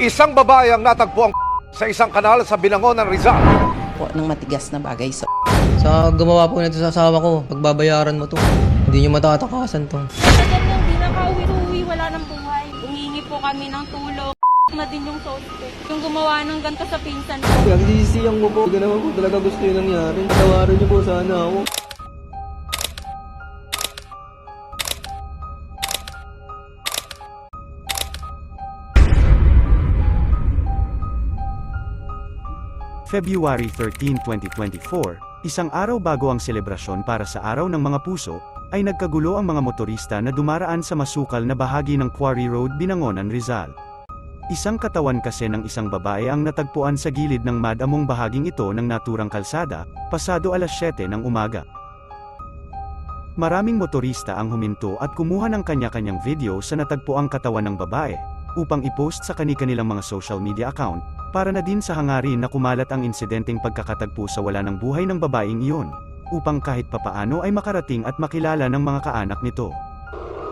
Isang babae ang natagpo ang sa isang kanal sa Binangon ng Rizal. po ng matigas na bagay sa Sa gumawa po nito sa asawa ko, pagbabayaran mo to. Hindi nyo matatakasan to. Agad nang di nakauwi-uwi, wala nang buhay. Umingi po kami ng tulong. na din yung suspect. Yung gumawa ng ganito sa pinsan ko. Nagsisiyang mo po. Hindi naman po talaga gusto yung nangyari. Tawarin niyo po sana ako. February 13, 2024, isang araw bago ang selebrasyon para sa Araw ng Mga Puso, ay nagkagulo ang mga motorista na dumaraan sa masukal na bahagi ng Quarry Road, Binangonan, Rizal. Isang katawan kasi ng isang babae ang natagpuan sa gilid ng madamong bahaging ito ng naturang kalsada, pasado alas 7 ng umaga. Maraming motorista ang huminto at kumuha ng kanya-kanyang video sa natagpuang katawan ng babae, upang ipost sa kani-kanilang mga social media account, para na din sa hangarin na kumalat ang insidenteng pagkakatagpo sa wala ng buhay ng babaeng iyon, upang kahit papaano ay makarating at makilala ng mga kaanak nito.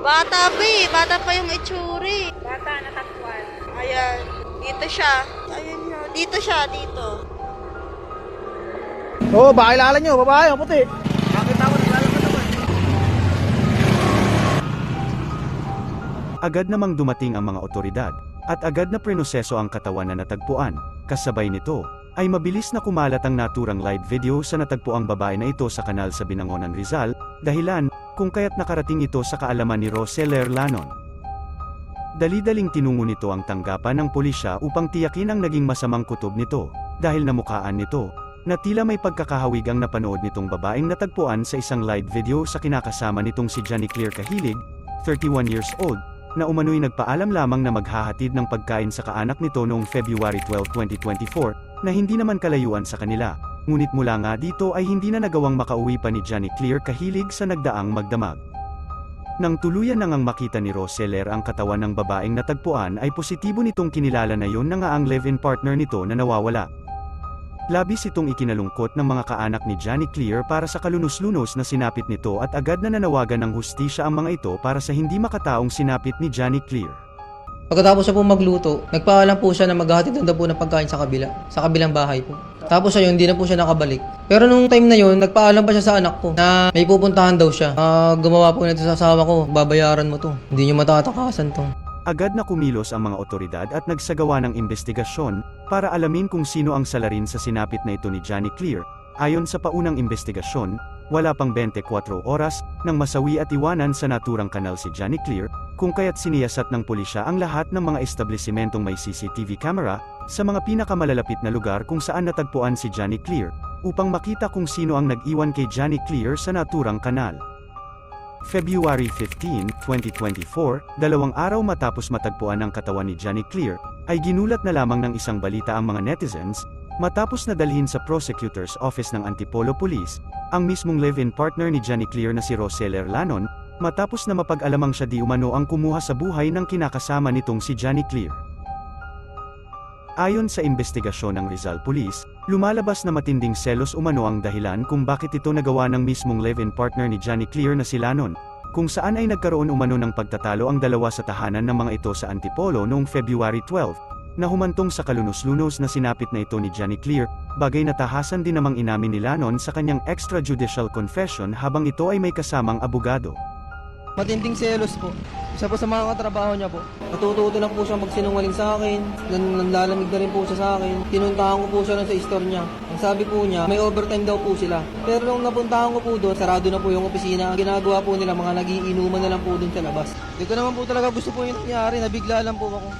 Bata pa eh. Bata pa yung itsuri. Bata na takwan. Ayan. Dito siya. Ayun. Dito siya. Dito. Oo, oh, baka kilala nyo, babae, puti. Agad namang dumating ang mga otoridad, at agad na prenoseso ang katawan na natagpuan, kasabay nito, ay mabilis na kumalat ang naturang live video sa natagpuang babae na ito sa kanal sa Binangonan Rizal, dahilan, kung kaya't nakarating ito sa kaalaman ni Roseler Lanon. Dali-daling tinungo nito ang tanggapan ng pulisya upang tiyakin ang naging masamang kutob nito, dahil namukhaan nito, na tila may pagkakahawig ang napanood nitong babaeng natagpuan sa isang live video sa kinakasama nitong si Johnny Clear Kahilig, 31 years old, na umano'y nagpaalam lamang na maghahatid ng pagkain sa kaanak nito noong February 12, 2024, na hindi naman kalayuan sa kanila. Ngunit mula nga dito ay hindi na nagawang makauwi pa ni Johnny Clear kahilig sa nagdaang magdamag. Nang tuluyan na ngang makita ni Roseler ang katawan ng babaeng natagpuan ay positibo nitong kinilala na yon na nga ang live-in partner nito na nawawala. Labis itong ikinalungkot ng mga kaanak ni Johnny Clear para sa kalunos-lunos na sinapit nito at agad na nanawagan ng hustisya ang mga ito para sa hindi makataong sinapit ni Johnny Clear. Pagkatapos siya po magluto, nagpaalam po siya na maghahatid na po ng pagkain sa kabila, sa kabilang bahay po. Tapos siya yun, hindi na po siya nakabalik. Pero nung time na yun, nagpaalam pa siya sa anak ko na may pupuntahan daw siya. Ah, gumawa po nito sa asawa ko, babayaran mo to. Hindi nyo matatakasan to. Agad na kumilos ang mga otoridad at nagsagawa ng investigasyon para alamin kung sino ang salarin sa sinapit na ito ni Johnny Clear. Ayon sa paunang investigasyon, wala pang 24 oras nang masawi at iwanan sa naturang kanal si Johnny Clear, kung kaya't siniyasat ng pulisya ang lahat ng mga establisimentong may CCTV camera sa mga pinakamalalapit na lugar kung saan natagpuan si Johnny Clear, upang makita kung sino ang nag-iwan kay Johnny Clear sa naturang kanal. February 15, 2024, dalawang araw matapos matagpuan ang katawan ni Johnny Clear, ay ginulat na lamang ng isang balita ang mga netizens, matapos na dalhin sa prosecutor's office ng Antipolo Police, ang mismong live-in partner ni Johnny Clear na si Roseler Lanon, matapos na mapag-alamang siya di umano ang kumuha sa buhay ng kinakasama nitong si Johnny Clear. Ayon sa investigasyon ng Rizal Police, lumalabas na matinding selos umano ang dahilan kung bakit ito nagawa ng mismong live-in partner ni Johnny Clear na si Lanon, kung saan ay nagkaroon umano ng pagtatalo ang dalawa sa tahanan ng mga ito sa Antipolo noong February 12, na humantong sa kalunos-lunos na sinapit na ito ni Johnny Clear, bagay na tahasan din namang inamin ni Lanon sa kanyang extrajudicial confession habang ito ay may kasamang abogado. Matinding selos po. Isa po sa mga katrabaho niya po. Natututo na po siya magsinungaling sa akin. Nan nanlalamig na rin po siya sa akin. Tinuntahan ko po siya sa store niya. Ang sabi po niya, may overtime daw po sila. Pero nung napuntahan ko po doon, sarado na po yung opisina. Ang ginagawa po nila, mga nagiinuman na lang po doon sa labas. Hindi naman po talaga gusto po yung nangyari. Nabigla lang po ako.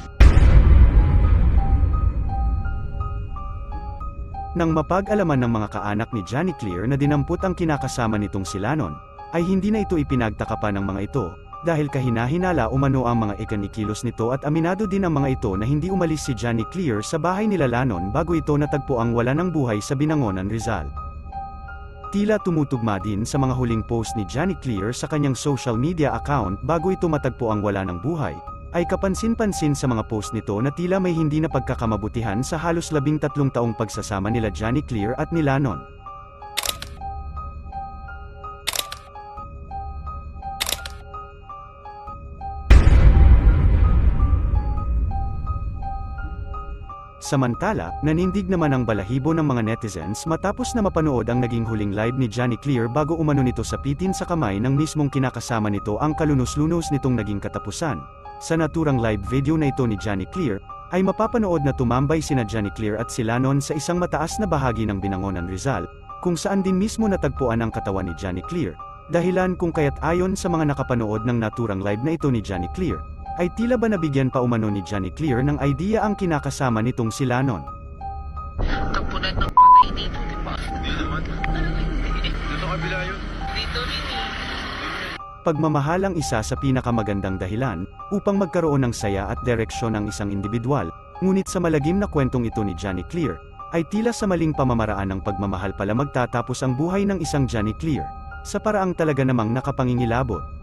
Nang mapag-alaman ng mga kaanak ni Johnny Clear na dinampot ang kinakasama nitong si Lanon, ay hindi na ito ipinagtaka pa ng mga ito, dahil kahinahinala umano ang mga ikanikilos nito at aminado din ang mga ito na hindi umalis si Johnny Clear sa bahay nila Lanon bago ito natagpo ang wala ng buhay sa Binangonan Rizal. Tila tumutugma din sa mga huling post ni Johnny Clear sa kanyang social media account bago ito matagpo ang wala ng buhay, ay kapansin-pansin sa mga post nito na tila may hindi na pagkakamabutihan sa halos labing tatlong taong pagsasama nila Johnny Clear at ni Lanon. Samantala, nanindig naman ang balahibo ng mga netizens matapos na mapanood ang naging huling live ni Johnny Clear bago umano nito sa pitin sa kamay ng mismong kinakasama nito ang kalunos-lunos nitong naging katapusan. Sa naturang live video na ito ni Johnny Clear, ay mapapanood na tumambay sina Johnny Clear at si Lanon sa isang mataas na bahagi ng Binangonan Rizal, kung saan din mismo natagpuan ang katawan ni Johnny Clear. Dahilan kung kaya't ayon sa mga nakapanood ng naturang live na ito ni Johnny Clear, ay tila ba nabigyan pa umano ni Johnny Clear ng idea ang kinakasama nitong si Lanon. Tapunan ng patay dito, di ba? Hindi naman. Talaga hindi. Dito kabila yun. Dito rin eh. Pagmamahal ang isa sa pinakamagandang dahilan upang magkaroon ng saya at direksyon ang isang individual, ngunit sa malagim na kwentong ito ni Johnny Clear, ay tila sa maling pamamaraan ng pagmamahal pala magtatapos ang buhay ng isang Johnny Clear, sa paraang talaga namang nakapangingilabot.